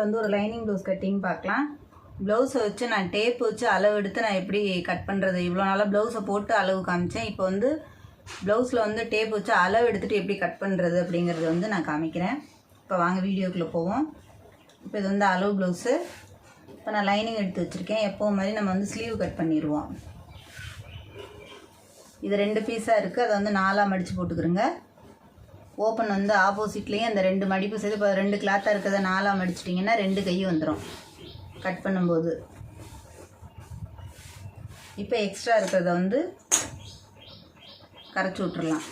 சேனலில் வந்து ஒரு லைனிங் ப்ளவுஸ் கட்டிங் பார்க்கலாம். ப்ளவுஸை வச்சு நான் டேப் வச்சு அளவு எடுத்து நான் எப்படி கட் பண்ணுறது இவ்வளோ நாளாக ப்ளவுஸை போட்டு அளவு காமிச்சேன். இப்போ வந்து ப்ளவுஸில் வந்து டேப் வச்சு அளவு எடுத்துகிட்டு எப்படி கட் பண்ணுறது அப்படிங்கிறது வந்து நான் காமிக்கிறேன். இப்போ வாங்க வீடியோக்குள்ளே போவோம். இப்போ இது வந்து அளவு ப்ளவுஸு. இப்போ நான் லைனிங் எடுத்து வச்சுருக்கேன். எப்போவும் மாதிரி நம்ம வந்து ஸ்லீவ் கட் பண்ணிடுவோம். இது ரெண்டு பீஸாக இருக்குது அதை வந்து நாலாக மடித்து போட்டுக்கிறோங்க. ஓப்பன் வந்து ஆப்போசிட்லேயும் அந்த ரெண்டு மடிப்பு சேர்த்து இப்போ ரெண்டு கிளாத்தாக இருக்கிறத நாலாக மடிச்சிட்டிங்கன்னா ரெண்டு கையும் வந்துடும் கட் பண்ணும்போது. இப்போ எக்ஸ்ட்ரா இருக்கிறத வந்து கரைச்சி விட்றலாம்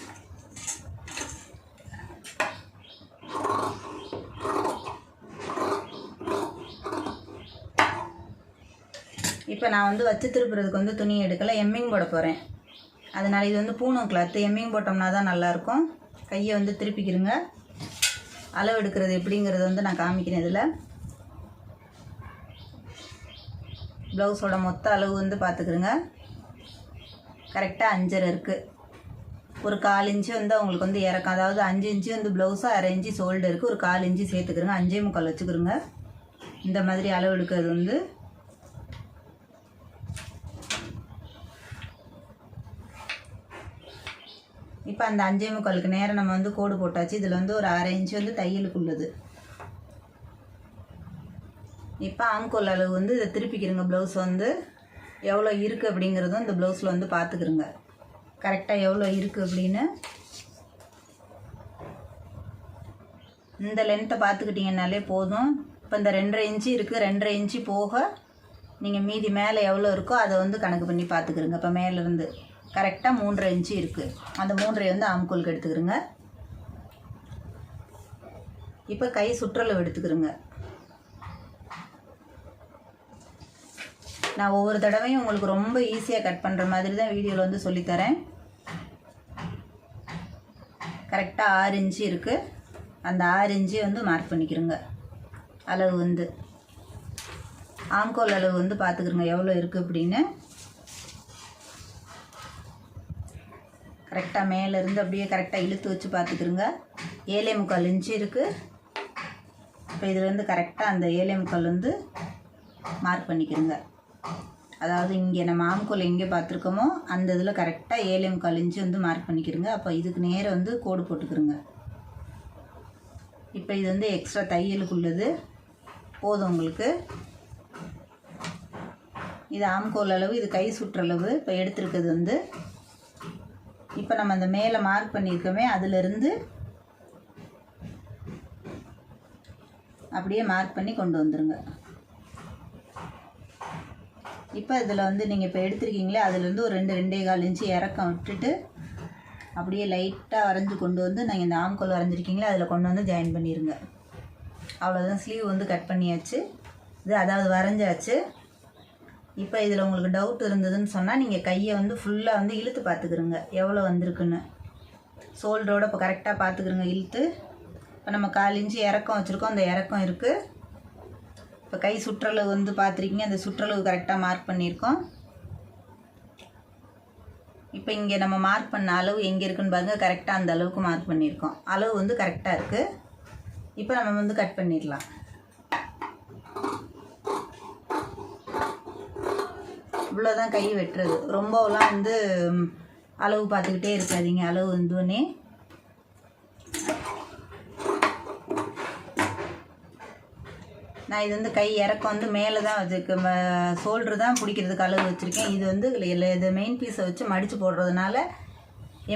இப்போ நான் வந்து வச்சு திருப்புறதுக்கு வந்து துணி எடுக்கலை எம்மிங் போட போகிறேன் அதனால் இது வந்து பூனம் கிளாத்து எம்மிங் போட்டோம்னா தான் நல்லாயிருக்கும் கையை வந்து திருப்பிக்கிறங்க அளவு எடுக்கிறது எப்படிங்கிறது வந்து நான் காமிக்கிறேன் இதில். ப்ளவுஸோட மொத்த அளவு வந்து பார்த்துக்குருங்க. கரெக்டாக அஞ்சரை இருக்குது ஒரு கால் இன்ச்சு வந்து அவங்களுக்கு வந்து இறக்கம். அதாவது அஞ்சு இன்ச்சு வந்து ப்ளவுஸாக அரை இன்ச்சு சோல்டு இருக்குது ஒரு கால் இன்ச்சு சேர்த்துக்கிறங்க அஞ்சே முக்கால் வச்சுக்கிறோங்க இந்த மாதிரி அளவு எடுக்கிறது வந்து இப்போ அந்த அஞ்சே முக்காலுக்கு நேரம் நம்ம வந்து கோடு போட்டாச்சு. இதில் வந்து ஒரு அரை இன்ச்சு வந்து தையலுக்கு உள்ளது. இப்போ ஆம்கோல் அளவு வந்து இதை திருப்பிக்கிறங்க. ப்ளவுஸ் வந்து எவ்வளோ இருக்குது அப்படிங்கிறதும் இந்த ப்ளவுஸில் வந்து பார்த்துக்கிறோங்க கரெக்டாக எவ்வளோ இருக்குது அப்படின்னு. இந்த லென்த்தை பார்த்துக்கிட்டிங்கனாலே போதும். இப்போ இந்த ரெண்டரை இன்ச்சு இருக்குது ரெண்டரை இன்ச்சு போக நீங்கள் மீதி மேலே எவ்வளோ இருக்கோ அதை வந்து கணக்கு பண்ணி பார்த்துக்கிறோங்க இப்போ மேலேருந்து கரெக்டாக மூன்றரை இன்ச்சு இருக்குது அந்த மூன்றரை வந்து ஆம்கோலுக்கு எடுத்துக்கிறோங்க. இப்போ கை சுற்றளவு எடுத்துக்கிறோங்க. நான் ஒவ்வொரு தடவையும் உங்களுக்கு ரொம்ப ஈஸியாக கட் பண்ணுற மாதிரி தான் வீடியோவில் வந்து சொல்லித்தரேன். கரெக்டாக ஆறு இன்ச்சு இருக்குது அந்த ஆறு இன்ச்சு வந்து மார்க் பண்ணிக்கிறோங்க. அளவு வந்து. ஆம்கோல் அளவு வந்து பார்த்துக்கிறோங்க எவ்வளோ இருக்குது அப்படின்னு. கரெக்டாக மேலேருந்து அப்படியே கரெக்டாக இழுத்து வச்சு பார்த்துக்கிறோங்க ஏழே முக்கால் இன்ச்சு இருக்குது இப்போ இதில் வந்து கரெக்டாக அந்த ஏழே முக்கால் வந்து மார்க் பண்ணிக்கிறோங்க அதாவது இங்கே நம்ம ஆம்கோல் எங்கே பார்த்துருக்கோமோ அந்த இதில் கரெக்டாக ஏழே முக்கால் இன்ச்சு வந்து மார்க் பண்ணிக்கிறோங்க அப்போ இதுக்கு நேரம் வந்து கோடு போட்டுக்கிறோங்க இப்போ இது வந்து எக்ஸ்ட்ரா தையலுக்குள்ளது. போதும் உங்களுக்கு. இது ஆம்கோல் அளவு இது கை சுற்றளவு. இப்போ எடுத்துருக்கிறது வந்து இப்போ நம்ம அந்த மேலே மார்க் பண்ணியிருக்கோமே அதிலிருந்து அப்படியே மார்க் பண்ணி கொண்டு வந்துருங்க. இப்போ இதில் வந்து நீங்கள் இப்போ எடுத்துருக்கீங்களே அதுலேருந்து ஒரு ரெண்டு ரெண்டே கால் இன்ச்சு இறக்கம் விட்டுட்டு அப்படியே லைட்டாக வரைஞ்சி கொண்டு வந்து நீங்கள் இந்த ஆம்கோல் வரைஞ்சிருக்கீங்களே அதில் கொண்டு வந்து ஜாயின் பண்ணிடுங்க அவ்வளோதான் ஸ்லீவ் வந்து கட் பண்ணியாச்சு. இது அதாவது வரைஞ்சாச்சு. இப்போ இதில் உங்களுக்கு டவுட் இருந்ததுன்னு சொன்னால் நீங்கள் கையை வந்து ஃபுல்லாக வந்து இழுத்து பார்த்துக்கிறோங்க எவ்வளோ வந்திருக்குன்னு. ஷோல்டரோட இப்போ கரெக்டாக பார்த்துக்கிறோங்க இழுத்து. இப்போ நம்ம கால் இன்ச்சு இறக்கம் வச்சுருக்கோம் அந்த இறக்கம் இருக்குது இப்போ கை சுற்றளவு வந்து பார்த்துருக்கீங்க அந்த சுற்றளவு கரெக்டாக மார்க் பண்ணியிருக்கோம். இப்போ இங்கே நம்ம மார்க் பண்ண அளவு எங்கே இருக்குன்னு பாருங்கள் கரெக்டாக அந்த அளவுக்கு மார்க் பண்ணியிருக்கோம். அளவு வந்து கரெக்டாக இருக்குது இப்போ நம்ம வந்து கட் பண்ணிடலாம். இவ்வளோ தான் கை வெட்டுறது. ரொம்பலாம் வந்து அளவு பார்த்துக்கிட்டே இருக்காதீங்க. அளவு வந்தோடனே. நான் இது வந்து கை இறக்கம் வந்து மேலே தான் வச்சுருக்க ஷோல்ட்ரு தான் பிடிக்கிறதுக்கு அளவு வச்சுருக்கேன். இது வந்து இது மெயின் பீஸை வச்சு மடித்து போடுறதுனால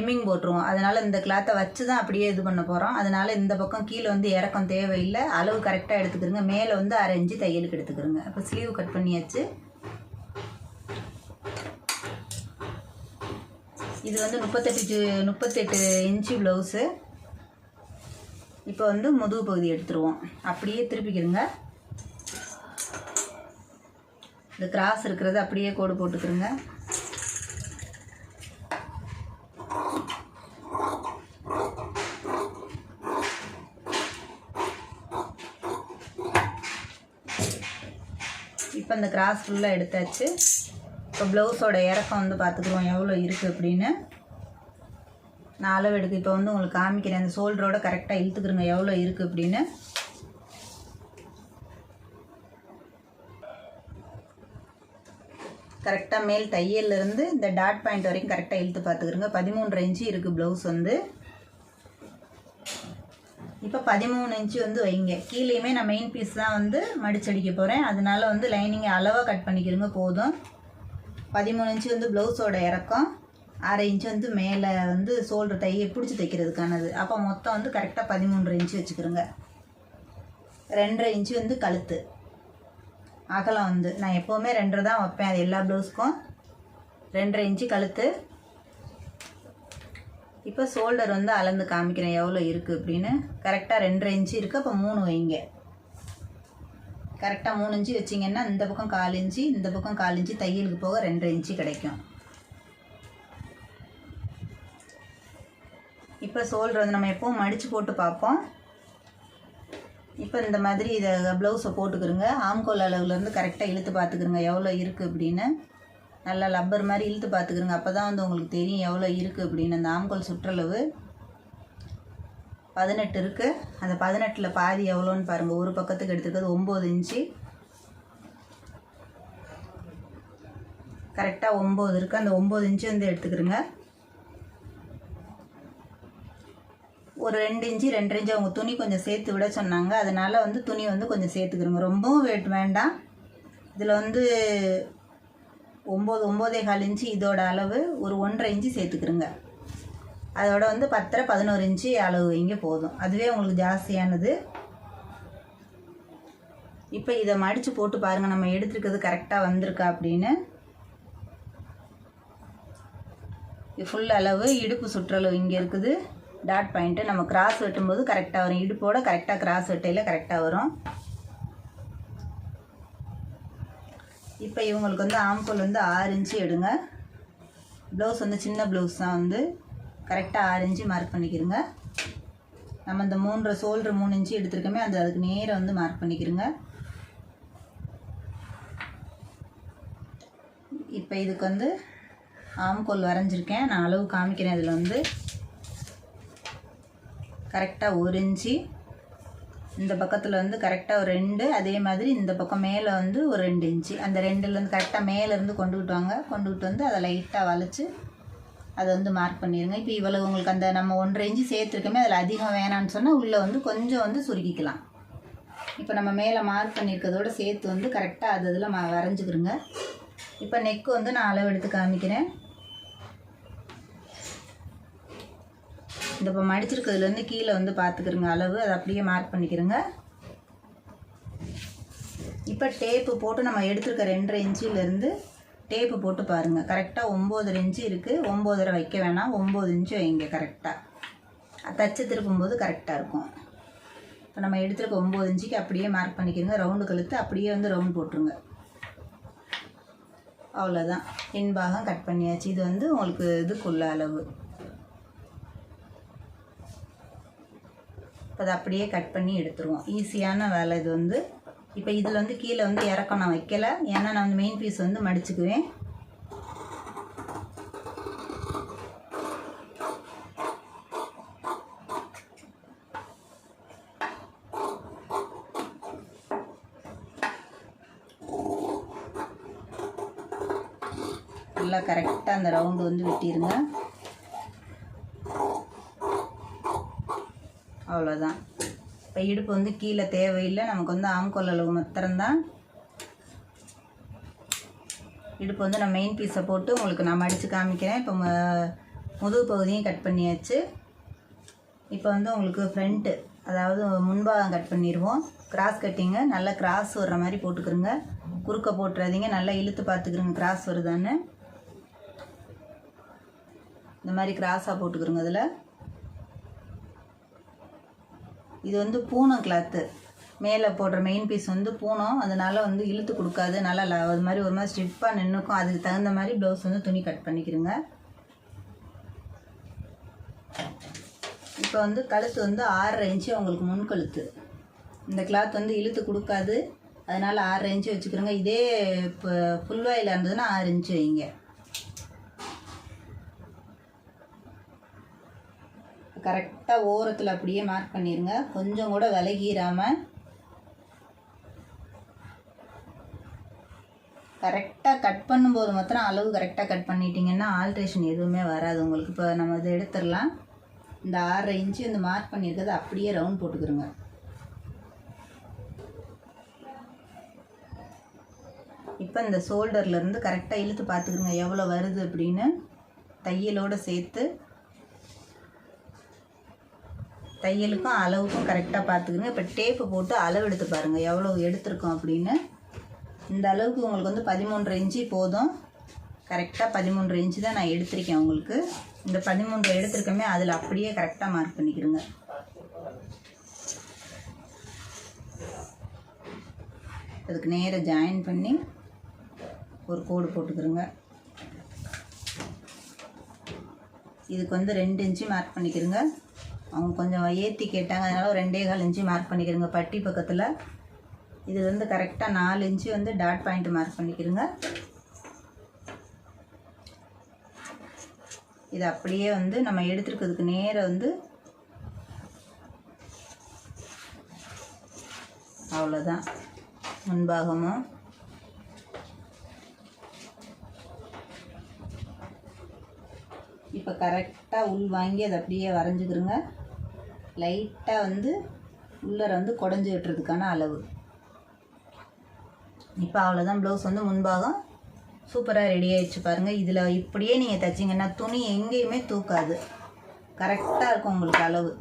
எம்மிங் போட்டுருவோம். அதனால் இந்த கிளாத்தை வச்சு தான் அப்படியே இது பண்ண போகிறோம் அதனால் இந்த பக்கம் கீழே வந்து இறக்கம் தேவையில்லை. அளவு கரெக்டாக எடுத்துக்கிறோங்க மேலே வந்து அரை இன்ச்சு தையலுக்கு எடுத்துக்கிறோங்க அப்போ ஸ்லீவ் கட் பண்ணியாச்சு. இது வந்து முப்பத்தெட்டு முப்பத்தெட்டு இன்ச்சு ப்ளவுஸு இப்போ வந்து முதுகு பகுதி எடுத்துருவோம். அப்படியே திருப்பிக்கிடுங்க. இந்த கிராஸ் இருக்கிறது அப்படியே கோடு போட்டுக்கிறோங்க இப்போ அந்த கிராஸ் ஃபுல்லாக எடுத்தாச்சு. இப்போ ப்ளவுஸோட இறக்கம் வந்து பார்த்துக்குறோம் எவ்வளோ இருக்குது அப்படின்னு. நான் அளவு எடுக்க இப்போ வந்து உங்களுக்கு காமிக்கிறேன். அந்த ஷோல்டரோட கரெக்டாக இழுத்துக்கிறோங்க எவ்வளோ இருக்குது அப்படின்னு. கரெக்டாக மேல் தையல்லிருந்து இந்த டாட் பாயிண்ட் வரைக்கும் கரெக்டாக இழுத்து பார்த்துக்கிறோங்க பதிமூன்று இன்ச்சு இருக்குது ப்ளவுஸ் வந்து. இப்போ பதிமூணு இன்ச்சு வந்து வைங்க. கீழேயுமே நான் மெயின் பீஸ் தான் வந்து மடிச்சடிக்க போகிறேன் அதனால வந்து லைனிங்கை அளவாக கட் பண்ணிக்கிறோங்க போதும். பதிமூணு இன்ச்சு வந்து ப்ளவுஸோட இறக்கம் அரை இன்ச்சு வந்து மேலே வந்து சோல்டர் தையை பிடிச்சி தைக்கிறதுக்கானது. அப்போ மொத்தம் வந்து கரெக்டாக பதிமூன்று இன்ச்சு வச்சுக்கிறோங்க. ரெண்டரை இன்ச்சு வந்து கழுத்து. அகலம் வந்து நான் எப்போவுமே ரெண்டரை தான் வைப்பேன். அது எல்லா ப்ளவுஸ்க்கும் ரெண்டரை இன்ச்சு கழுத்து. இப்போ ஷோல்டர் வந்து அளந்து காமிக்கிறேன். எவ்வளோ இருக்குது அப்படின்னு. கரெக்டாக ரெண்டரை இன்ச்சு இருக்குது அப்போ மூணு வைங்க. கரெக்டாக மூணு இன்ச்சு வச்சிங்கன்னா இந்த பக்கம் கால் இன்ச்சு இந்த பக்கம் கால் இன்ச்சு தையலுக்கு போக ரெண்டரை இன்ச்சு கிடைக்கும். இப்போ சோல்டர் வந்து நம்ம எப்போவும் மடித்து போட்டு பார்ப்போம். இப்போ இந்த மாதிரி இதை ப்ளவுஸை போட்டுக்கிறோங்க ஆம்கோல் அளவுலேருந்து கரெக்டாக இழுத்து பார்த்துக்கிறோங்க எவ்வளோ இருக்குது அப்படின்னு. நல்லா லப்பர் மாதிரி இழுத்து பார்த்துக்கிறோங்க அப்போ தான் வந்து உங்களுக்கு தெரியும் எவ்வளோ இருக்குது அப்படின்னு. அந்த ஆம்கோல் சுற்றளவு. பதினெட்டு இருக்குது அந்த பதினெட்டில் பாதி எவ்வளோன்னு பாருங்கள் ஒரு பக்கத்துக்கு எடுத்துக்கிறது ஒம்பது இன்ச்சு. கரெக்டாக ஒம்பது இருக்குது அந்த ஒம்பது இன்ச்சு வந்து எடுத்துக்கிறோங்க. ஒரு ரெண்டு இன்ச்சு ரெண்டு இன்ச்சு அவங்க துணி கொஞ்சம் சேர்த்து விட சொன்னாங்க. அதனால் வந்து துணி வந்து கொஞ்சம் சேர்த்துக்கிறோங்க. ரொம்பவும் வெயிட் வேண்டாம். இதில் வந்து ஒம்பது ஒம்போதே கால் இன்ச்சு இதோட அளவு ஒரு ஒன்றரை இன்ச்சு சேர்த்துக்கிறோங்க. அதோட வந்து பத்தரை பதினோரு இன்ச்சு அளவு வைங்க போதும். அதுவே உங்களுக்கு ஜாஸ்தியானது. இப்போ இதை மடித்து போட்டு பாருங்கள் நம்ம எடுத்துருக்கிறது கரெக்டாக வந்திருக்கா அப்படின்னு. ஃபுல் அளவு இடுப்பு சுற்றளவு இங்கே இருக்குது. டாட் பாயிண்ட்டு நம்ம கிராஸ் வெட்டும்போது கரெக்டாக வரும். இடுப்போட கரெக்டாக கிராஸ் வெட்டையில் கரெக்டாக வரும். இப்போ இவங்களுக்கு வந்து ஆம்கோல் வந்து ஆறு இன்ச்சு எடுங்க. ப்ளவுஸ் வந்து சின்ன ப்ளவுஸ் தான் வந்து. கரெக்டாக ஆறு இன்ச்சு மார்க் பண்ணிக்கிறோங்க நம்ம இந்த மூன்றரை சோல்ரு மூணு இன்ச்சு எடுத்துருக்கோமே அந்த அதுக்கு நேராக வந்து மார்க் பண்ணிக்கிறோங்க இப்போ இதுக்கு வந்து ஆம்கோல் வரைஞ்சிருக்கேன். நான் அளவு காமிக்கிறேன் இதில் வந்து. கரெக்டாக ஒரு இன்ச்சு இந்த பக்கத்தில் வந்து கரெக்டாக ஒரு ரெண்டு. அதே மாதிரி இந்த பக்கம் மேலே வந்து ஒரு ரெண்டு இன்ச்சு அந்த ரெண்டுலேருந்து கரெக்டாக மேலேருந்து கொண்டுக்கிட்டு வாங்க. கொண்டுக்கிட்டு வந்து அதை லைட்டாக வளைச்சி அதை வந்து மார்க் பண்ணிடுங்க இப்போ இவ்வளோ உங்களுக்கு அந்த நம்ம ஒன்றரை இன்ச்சு சேர்த்துருக்கோமே அதில் அதிகம் வேணான்னு சொன்னால் உள்ளே வந்து கொஞ்சம் வந்து சுருக்கிக்கலாம். இப்போ நம்ம மேலே மார்க் பண்ணியிருக்கிறதோட சேர்த்து வந்து கரெக்டாக அது இதில் ம வரைஞ்சிக்கிறோங்க இப்போ நெக்கு வந்து நான் அளவு எடுத்து காமிக்கிறேன். இந்த இப்போ மடிச்சிருக்கிறதுலேருந்து கீழே வந்து பார்த்துக்கிறோங்க அளவு அதை அப்படியே மார்க் பண்ணிக்கிறோங்க இப்போ டேப்பு போட்டு நம்ம எடுத்துருக்க ரெண்டரை இன்ச்சிலேருந்து டேப்பு போட்டு பாருங்கள் கரெக்டாக ஒம்போதரை இன்ச்சு இருக்குது ஒம்போதரை வைக்க வேணாம். ஒம்பது இன்ச்சு வைங்க கரெக்டாக தச்சு திருப்பும்போது கரெக்டாக இருக்கும். இப்போ நம்ம எடுத்துருக்க ஒம்பது இன்ச்சுக்கு அப்படியே மார்க் பண்ணிக்கிறோங்க ரவுண்டு கழுத்து அப்படியே வந்து ரவுண்ட் போட்டுருங்க. அவ்வளோதான் இன்பாகம் கட் பண்ணியாச்சு. இது வந்து உங்களுக்கு இதுக்குள்ள அளவு. இப்போ அதை அப்படியே கட் பண்ணி எடுத்துருவோம். ஈஸியான வேலை இது வந்து. இப்போ இதில் வந்து கீழே வந்து இறக்கம் நான் வைக்கலை. ஏன்னா நான் வந்து மெயின் பீஸ் வந்து மடிச்சுக்குவேன். நல்லா கரெக்டாக அந்த ரவுண்டு வந்து வெட்டிடுங்க அவ்வளோதான் இடுப்பு வந்து கீழே தேவையில்லை. நமக்கு வந்து ஆம்கோல் அளவு மாத்திரம்தான். இடுப்பு வந்து நான் மெயின் பீஸை போட்டு உங்களுக்கு நான் மடித்து காமிக்கிறேன். இப்போ முதுகு பகுதியும் கட் பண்ணியாச்சு. இப்போ வந்து உங்களுக்கு ஃப்ரண்ட்டு அதாவது முன்பாகம் கட் பண்ணிடுவோம். கிராஸ் கட்டிங்க நல்லா கிராஸ் வர்ற மாதிரி போட்டுக்கிறோங்க. குறுக்க போட்டுறாதீங்க. நல்லா இழுத்து பார்த்துக்கிறோங்க. கிராஸ் வருதான்னு. இந்த மாதிரி கிராஸாக போட்டுக்கிறோங்க அதில். இது வந்து பூனம் கிளாத்து மேலே போடுற மெயின் பீஸ் வந்து பூனம் அதனால் வந்து இழுத்து கொடுக்காது. நல்லா அது மாதிரி ஒரு மாதிரி ஸ்டிப்பாக நின்றுக்கும் அதுக்கு தகுந்த மாதிரி ப்ளவுஸ் வந்து துணி கட் பண்ணிக்கிறோங்க இப்போ வந்து கழுத்து வந்து ஆறரை இன்ச்சு உங்களுக்கு முன் கழுத்து. இந்த கிளாத் வந்து இழுத்து கொடுக்காது. அதனால் ஆறரை இன்ச்சு வச்சுக்கிறோங்க இதே இப்போ ஃபுல்வாயில் இருந்ததுன்னா ஆறு இன்ச்சு வைங்க. கரெக்டாக ஓரத்தில் அப்படியே மார்க் பண்ணிடுங்க கொஞ்சம் கூட விலகிடாமல் கரெக்டாக கட் பண்ணும்போது மாத்திரம் அளவு கரெக்டாக கட் பண்ணிட்டீங்கன்னா ஆல்ட்ரேஷன் எதுவுமே வராது. உங்களுக்கு இப்போ நம்ம இதை எடுத்துடலாம். இந்த ஆறரை இன்ச்சு இந்த மார்க் பண்ணியிருக்கிறது அப்படியே ரவுண்ட் போட்டுக்கிறோங்க இப்போ இந்த ஷோல்டர்லேருந்து கரெக்டாக இழுத்து பார்த்துக்குருங்க. எவ்வளோ வருது அப்படின்னு தையலோடு சேர்த்து தையலுக்கும் அளவுக்கும் கரெக்டாக பார்த்துக்குங்க இப்போ டேப்பு போட்டு அளவு எடுத்து பாருங்கள் எவ்வளோ எடுத்திருக்கோம் அப்படின்னு. இந்த அளவுக்கு உங்களுக்கு வந்து பதிமூன்று இன்ச்சு போதும். கரெக்டாக பதிமூன்று இன்ச்சு தான் நான் எடுத்திருக்கேன் உங்களுக்கு. இந்த பதிமூன்று எடுத்திருக்கமே அதில் அப்படியே கரெக்டாக மார்க் பண்ணிக்கிறோங்க அதுக்கு நேராக ஜாயின் பண்ணி ஒரு கோடு போட்டுக்கிறோங்க இதுக்கு வந்து ரெண்டு இன்ச்சு மார்க் பண்ணிக்கிறோங்க அவங்க கொஞ்சம் ஏற்றி கேட்டாங்க. அதனால் ஒரு ரெண்டே கால் இன்ச்சு மார்க் பண்ணிக்கிறேங்க. பட்டி பக்கத்தில் இது வந்து கரெக்டாக நாலு இன்ச்சு வந்து டாட் பாயிண்ட் மார்க் பண்ணிக்கிறேங்க. இது அப்படியே வந்து நம்ம எடுத்துருக்கிறதுக்கு நேராக வந்து அவ்வளோதான் முன்பாகமும் இப்போ கரெக்டாக உள் வாங்கி அதை அப்படியே வரைஞ்சிக்கிறோங்க. லைட்டாக வந்து உள்ளர வந்து குடஞ்சி விட்டுறதுக்கான அளவு. இப்போ அவ்வளோதான் ப்ளவுஸ் வந்து முன்பாகம் சூப்பராக ரெடி ஆகிடுச்சு பாருங்கள் இதில் இப்படியே நீங்கள் தைச்சிங்கன்னா துணி எங்கேயுமே தூக்காது. கரெக்டாக இருக்கும் உங்களுக்கு அளவு.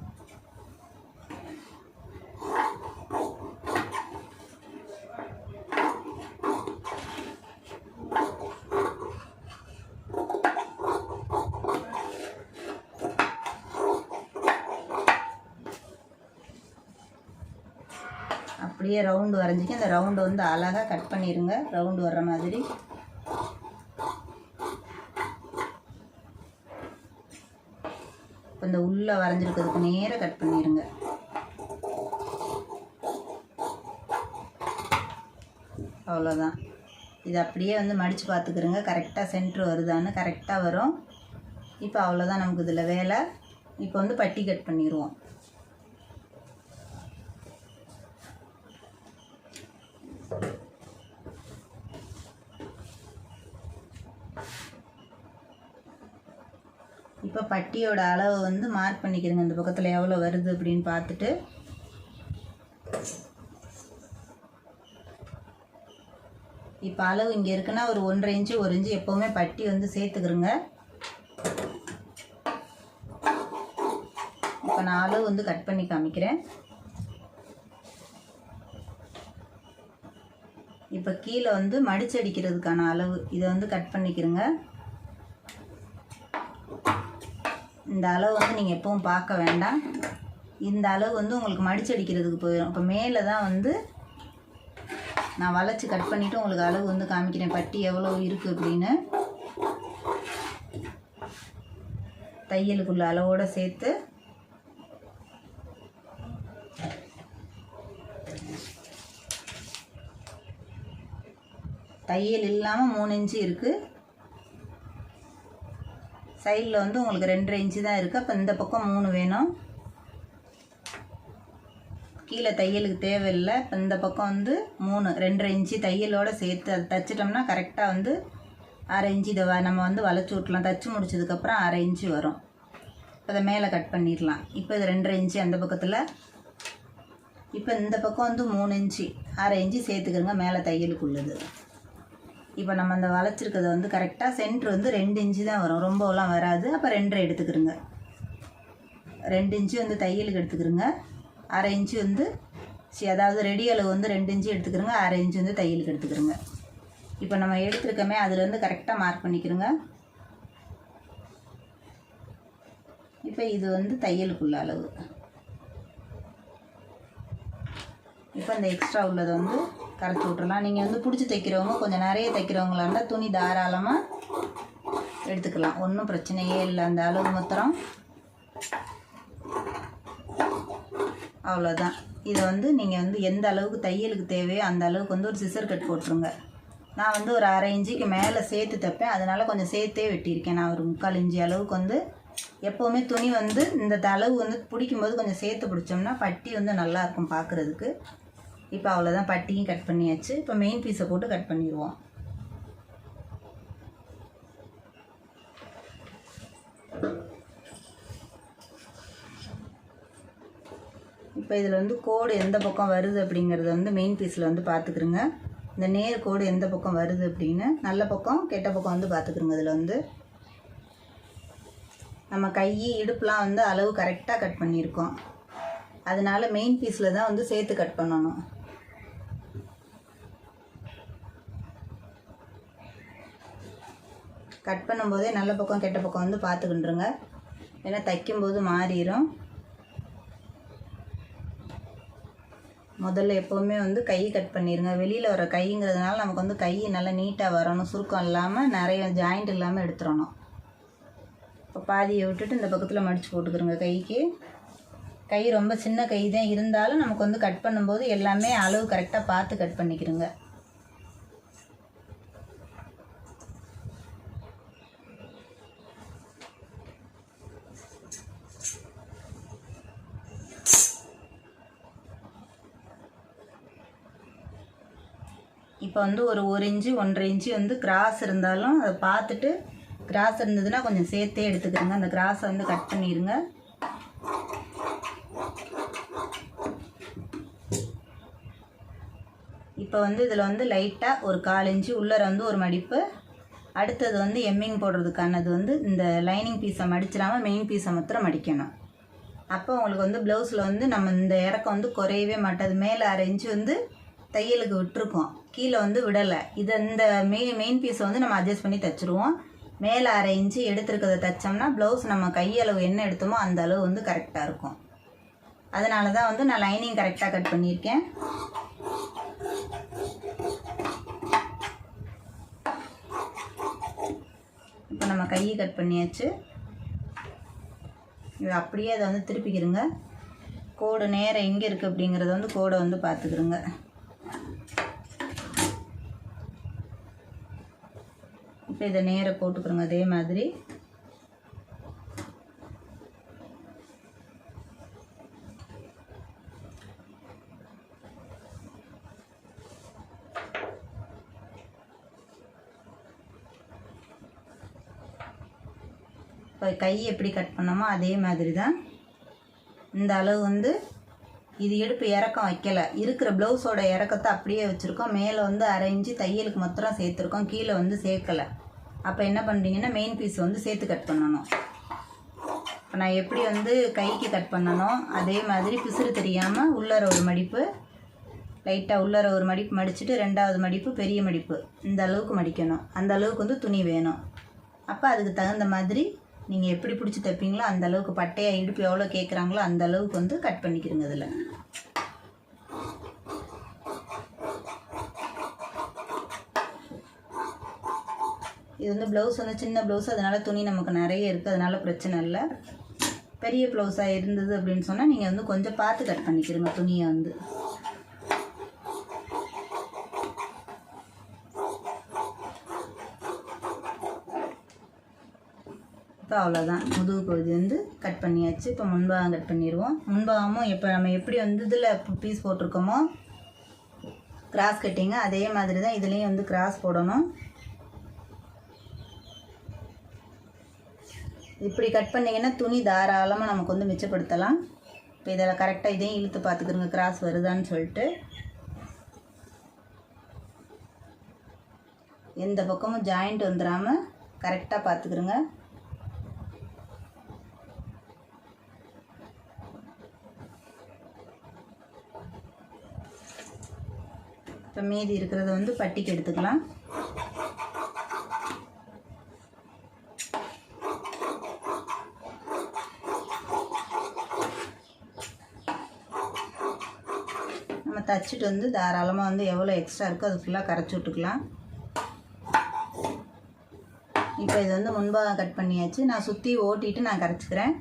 அப்படியே ரவுண்டு வரைஞ்சிக்க இந்த ரவுண்டு வந்து அழகாக கட் பண்ணிடுங்க ரவுண்டு வர்ற மாதிரி. இப்போ இந்த உள்ளே வரைஞ்சிருக்கிறதுக்கு நேராக கட் பண்ணிடுங்க அவ்வளோதான் இது அப்படியே வந்து மடித்து பார்த்துக்கிறோங்க. கரெக்டாக சென்ட்ரு வருதான்னு கரெக்டாக வரும். இப்போ அவ்வளோதான் நமக்கு இதில் வேலை. இப்போ வந்து பட்டி கட் பண்ணிடுவோம் இப்போ பட்டியோட அளவை வந்து மார்க் பண்ணிக்கிறேங்க. இந்த பக்கத்தில் எவ்வளோ வருது அப்படின்னு பார்த்துட்டு. இப்போ அளவு இங்கே இருக்குன்னா ஒரு ஒன்றரை இன்ச்சு ஒரு இன்ச்சு எப்போவுமே பட்டி வந்து சேர்த்துக்கிறோங்க. இப்போ நான் அளவு வந்து கட் பண்ணி காமிக்கிறேன். இப்போ கீழே வந்து மடிச்சடிக்கிறதுக்கான அளவு இதை வந்து கட் பண்ணிக்கிறேங்க. இந்த அளவு வந்து நீங்கள் எப்பவும் பார்க்க வேண்டாம். இந்த அளவு வந்து உங்களுக்கு மடிச்சடிக்கிறதுக்கு போயிடும். இப்போ மேலே தான் வந்து நான் வளைச்சி கட் பண்ணிவிட்டு உங்களுக்கு அளவு வந்து காமிக்கிறேன். பட்டி எவ்வளோ இருக்குது அப்படின்னு. தையலுக்குள்ள அளவோடு சேர்த்து தையல் இல்லாமல் மூணு இன்ச்சு இருக்குது சைடில் வந்து உங்களுக்கு ரெண்டரை இன்ச்சு தான் இருக்குது அப்போ இந்த பக்கம் மூணு வேணும். கீழே தையலுக்கு தேவையில்லை. இப்போ இந்த பக்கம் வந்து மூணு ரெண்டரை இன்ச்சு தையலோடு சேர்த்து அதை தைச்சிட்டோம்னா கரெக்டாக வந்து அரை இன்ச்சு இதை வ- நம்ம வந்து வளைச்சி விட்லாம் தைச்சி முடிச்சதுக்கப்புறம் அரை இன்ச்சு வரும். இப்போ அதை மேலே கட் பண்ணிடலாம். இப்போ இது ரெண்டரை இன்ச்சு அந்த பக்கத்தில். இப்போ இந்த பக்கம் வந்து மூணு இன்ச்சு அரை இன்ச்சு சேர்த்துக்கிறோங்க மேலே தையலுக்குள்ளது. இப்போ நம்ம அந்த வளைச்சிருக்கிறத வந்து கரெக்டாக சென்ட்ரு வந்து ரெண்டு இன்ச்சு தான் வரும். ரொம்பலாம் வராது. அப்போ ரெண்டரை எடுத்துக்கிறோங்க ரெண்டு இன்ச்சு வந்து தையலுக்கு எடுத்துக்கிறோங்க அரை இன்ச்சு வந்து சி அதாவது ரெடி அளவு வந்து ரெண்டு இன்ச்சு எடுத்துக்கிறோங்க அரை இன்ச்சு வந்து தையலுக்கு எடுத்துக்கிறோங்க இப்போ நம்ம எடுத்துருக்கோமே அதில் வந்து கரெக்டாக மார்க் பண்ணிக்கிறோங்க இப்போ இது வந்து தையலுக்குள்ள அளவு. இப்போ இந்த எக்ஸ்ட்ரா உள்ளதை வந்து கரைச்சி விட்றலாம் நீங்கள் வந்து பிடிச்சி தைக்கிறவங்க கொஞ்சம் நிறைய தைக்கிறவங்களா இருந்தால் துணி தாராளமாக எடுத்துக்கலாம். ஒன்றும் பிரச்சனையே இல்லை. அந்த அளவு மொத்தம் அவ்வளோதான் இதை வந்து நீங்கள் வந்து எந்த அளவுக்கு தையலுக்கு தேவையோ அந்த அளவுக்கு வந்து ஒரு சிசர் கட் போட்டுருங்க. நான் வந்து ஒரு அரை இன்ச்சுக்கு மேலே சேர்த்து தைப்பேன். அதனால் கொஞ்சம் சேர்த்தே வெட்டியிருக்கேன். நான் ஒரு முக்கால் இன்ச்சு அளவுக்கு வந்து எப்போவுமே துணி வந்து இந்த அளவு வந்து பிடிக்கும்போது கொஞ்சம் சேர்த்து பிடிச்சோம்னா பட்டி வந்து நல்லாயிருக்கும் பார்க்குறதுக்கு. இப்போ அவ்வளோதான் பட்டியும் கட் பண்ணியாச்சு. இப்போ மெயின் பீஸை போட்டு கட் பண்ணிடுவோம். இப்போ இதில் வந்து கோடு எந்த பக்கம் வருது அப்படிங்கிறத வந்து மெயின் பீஸில் வந்து பார்த்துக்குருங்க இந்த நேர் கோடு எந்த பக்கம் வருது அப்படின்னு நல்ல பக்கம் கெட்ட பக்கம் வந்து பார்த்துக்குருங்க இதில் வந்து. நம்ம கை இடுப்புலாம் வந்து அளவு கரெக்டாக கட் பண்ணியிருக்கோம். அதனால் மெயின் பீஸில் தான் வந்து சேர்த்து கட் பண்ணணும். கட் பண்ணும்போதே நல்ல பக்கம் கெட்ட பக்கம் வந்து பார்த்துக்கிட்டுருங்க ஏன்னா தைக்கும்போது மாறிடும் முதல்ல எப்போவுமே வந்து கை கட் பண்ணிடுங்க வெளியில் வர கைங்கிறதுனால நமக்கு வந்து கை நல்லா நீட்டாக வரணும். சுருக்கம் இல்லாமல் நிறைய ஜாயிண்ட் இல்லாமல் எடுத்துடணும். இப்போ பாதியை விட்டுட்டு இந்த பக்கத்தில் மடித்து போட்டுக்கிறோங்க கைக்கு. கை ரொம்ப சின்ன கை தான் இருந்தாலும் நமக்கு வந்து கட் பண்ணும்போது எல்லாமே அளவு கரெக்டாக பார்த்து கட் பண்ணிக்கிறோங்க. இப்போ வந்து ஒரு ஒரு இன்ச்சு ஒன்றரை இன்ச்சு வந்து கிராஸ் இருந்தாலும் அதை பார்த்துட்டு கிராஸ் இருந்ததுன்னா கொஞ்சம் சேர்த்தே எடுத்துக்கிறோங்க. அந்த கிராஸை வந்து கட் பண்ணிடுங்க இப்போ வந்து இதில் வந்து லைட்டாக ஒரு கால் இன்ச்சு உள்ளர வந்து ஒரு மடிப்பு. அடுத்தது வந்து எம்மிங் போடுறதுக்கானது வந்து இந்த லைனிங் பீஸை மடிச்சிடாமல் மெயின் பீஸை மாத்திரம் மடிக்கணும். அப்போ உங்களுக்கு வந்து ப்ளவுஸில் வந்து நம்ம இந்த இறக்கம் வந்து குறையவே மாட்டாது. மேலே அரை இன்ச்சு வந்து தையலுக்கு விட்டுருக்கோம். கீழே வந்து விடலை. இதை இந்த மெயின் மெயின் பீஸை வந்து நம்ம அட்ஜஸ்ட் பண்ணி தைச்சிருவோம். மேலே அரை இன்ச்சு எடுத்துருக்கிறத தைச்சோம்னா ப்ளவுஸ் நம்ம கையளவு என்ன எடுத்தோமோ அந்த அளவு வந்து கரெக்டாக இருக்கும். அதனால தான் வந்து நான் லைனிங் கரெக்டாக கட் பண்ணியிருக்கேன். இப்போ நம்ம கையை கட் பண்ணியாச்சு. இது அப்படியே அதை வந்து திருப்பிக்கிறோங்க கோடு நேரம் எங்கே இருக்குது அப்படிங்கிறத வந்து கோடை வந்து பார்த்துக்கிறோங்க இப்போ இதை நேராக போட்டுக்கிறோங்க அதே மாதிரி. இப்போ கை எப்படி கட் பண்ணோமோ அதே மாதிரி தான் இந்த அளவு வந்து இது இடுப்பு இறக்கம் வைக்கலை. இருக்கிற ப்ளவுஸோட இறக்கத்தை அப்படியே வச்சுருக்கோம். மேலே வந்து அரை இன்ச்சு தையலுக்கு மொத்தம் சேர்த்துருக்கோம். கீழே வந்து சேர்க்கலை. அப்போ என்ன பண்ணுறீங்கன்னா மெயின் பீஸ் வந்து சேர்த்து கட் பண்ணணும். இப்போ நான் எப்படி வந்து கைக்கு கட் பண்ணணும் அதே மாதிரி பிசுறு தெரியாமல் உள்ளர ஒரு மடிப்பு லைட்டாக உள்ளர ஒரு மடிப்பு மடிச்சுட்டு ரெண்டாவது மடிப்பு பெரிய மடிப்பு. இந்த அளவுக்கு மடிக்கணும். அந்த அளவுக்கு வந்து துணி வேணும். அப்போ அதுக்கு தகுந்த மாதிரி நீங்கள் எப்படி பிடிச்சி தைப்பீங்களோ அந்த அளவுக்கு பட்டையாக இடுப்பு எவ்வளோ கேட்குறாங்களோ அந்த அளவுக்கு வந்து கட் பண்ணிக்கிறங்க இதில் இது வந்து ப்ளவுஸ் வந்து சின்ன ப்ளவுஸ் அதனால் துணி நமக்கு நிறைய இருக்குது அதனால் பிரச்சனை இல்லை. பெரிய ப்ளவுஸாக இருந்தது அப்படின்னு சொன்னால் நீங்கள் வந்து கொஞ்சம் பார்த்து கட் பண்ணிக்கிறங்க துணியை வந்து. இப்போ அவ்வளோதான் முதுகு பகுதி வந்து கட் பண்ணியாச்சு. இப்போ முன்பாகம் கட் பண்ணிடுவோம் முன்பாகமும் இப்போ நம்ம எப்படி வந்து இதில் பீஸ் போட்டிருக்கோமோ கிராஸ் கட்டிங்க அதே மாதிரி தான் இதுலேயும் வந்து கிராஸ் போடணும். இப்படி கட் பண்ணிங்கன்னா துணி தாராளமாக நமக்கு வந்து மிச்சப்படுத்தலாம். இப்போ இதில் கரெக்டாக இதையும் இழுத்து பார்த்துக்கிறோங்க கிராஸ் வருதான்னு சொல்லிட்டு. எந்த பக்கமும் ஜாயிண்ட் வந்துடாமல் கரெக்டாக பார்த்துக்கிறோங்க இப்போ மீதி இருக்கிறத வந்து பட்டிக்கு எடுத்துக்கலாம். கரைச்சிட்டு வந்து தாராளமாக வந்து எவ்வளோ எக்ஸ்ட்ரா இருக்கோ அது ஃபுல்லாக கரைச்சி விட்டுக்கலாம். இப்போ இது வந்து முன்பாக கட் பண்ணியாச்சு. நான் சுற்றி ஓட்டிட்டு நான் கரைச்சிக்கிறேன்.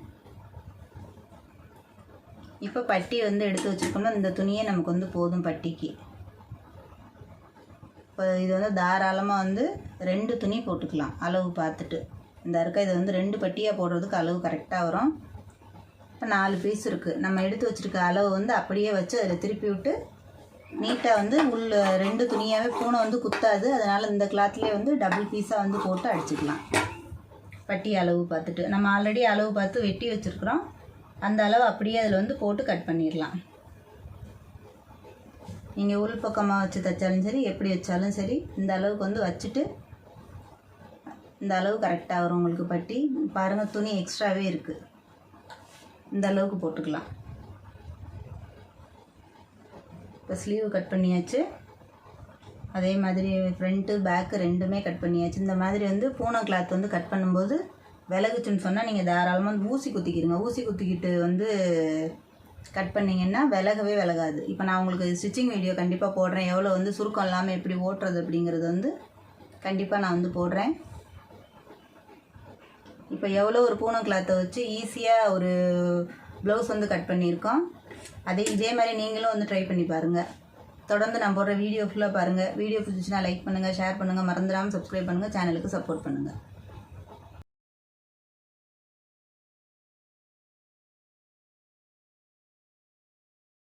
இப்போ பட்டி வந்து எடுத்து வச்சுருக்கோம்னா இந்த துணியே நமக்கு வந்து போதும் பட்டிக்கு. இப்போ இது வந்து தாராளமாக வந்து ரெண்டு துணி போட்டுக்கலாம் அளவு பார்த்துட்டு. இந்த இருக்க இது வந்து ரெண்டு பட்டியாக போடுறதுக்கு அளவு கரெக்டாக வரும். இப்போ நாலு பீஸ் இருக்குது நம்ம எடுத்து வச்சுருக்க அளவு வந்து அப்படியே வச்சு அதில் திருப்பி விட்டு நீட்டாக வந்து உள்ள ரெண்டு துணியாகவே பூனை வந்து குத்தாது. அதனால் இந்த கிளாத்லேயே வந்து டபுள் பீஸாக வந்து போட்டு அடிச்சுக்கலாம். பட்டி அளவு பார்த்துட்டு. நம்ம ஆல்ரெடி அளவு பார்த்து வெட்டி வச்சுருக்குறோம். அந்த அளவு அப்படியே அதில் வந்து போட்டு கட் பண்ணிடலாம். நீங்கள் உள் பக்கமாக வச்சு தைச்சாலும் சரி எப்படி வச்சாலும் சரி இந்த அளவுக்கு வந்து வச்சுட்டு இந்த அளவு கரெக்டாக வரும் உங்களுக்கு பட்டி. பாருங்கள் துணி எக்ஸ்ட்ராவே இருக்குது இந்த அளவுக்கு போட்டுக்கலாம். இப்போ ஸ்லீவ் கட் பண்ணியாச்சு. அதே மாதிரி ஃப்ரண்ட்டு பேக்கு ரெண்டுமே கட் பண்ணியாச்சு. இந்த மாதிரி வந்து பூனை கிளாத் வந்து கட் பண்ணும்போது விலகுச்சுன்னு சொன்னால் நீங்கள் தாராளமாக வந்து ஊசி குத்திக்கிடுங்க ஊசி குத்திக்கிட்டு வந்து கட் பண்ணிங்கன்னா விலகவே விலகாது. இப்போ நான் உங்களுக்கு ஸ்டிச்சிங் வீடியோ கண்டிப்பாக போடுறேன். எவ்வளோ வந்து சுருக்கம் இல்லாமல் எப்படி ஓட்டுறது அப்படிங்கிறது வந்து கண்டிப்பாக நான் வந்து போடுறேன். இப்போ எவ்வளோ ஒரு பூனை கிளாத்தை வச்சு ஈஸியாக ஒரு ப்ளவுஸ் வந்து கட் பண்ணியிருக்கோம். அதே இதே மாதிரி நீங்களும் வந்து ட்ரை பண்ணி பாருங்கள் தொடர்ந்து நான் போடுற வீடியோ ஃபுல்லாக பாருங்கள் வீடியோ பிடிச்சிச்சுன்னா லைக் பண்ணுங்கள் ஷேர் பண்ணுங்கள் மறந்துடாமல் சப்ஸ்கிரைப் பண்ணுங்கள் சேனலுக்கு சப்போர்ட் பண்ணுங்கள்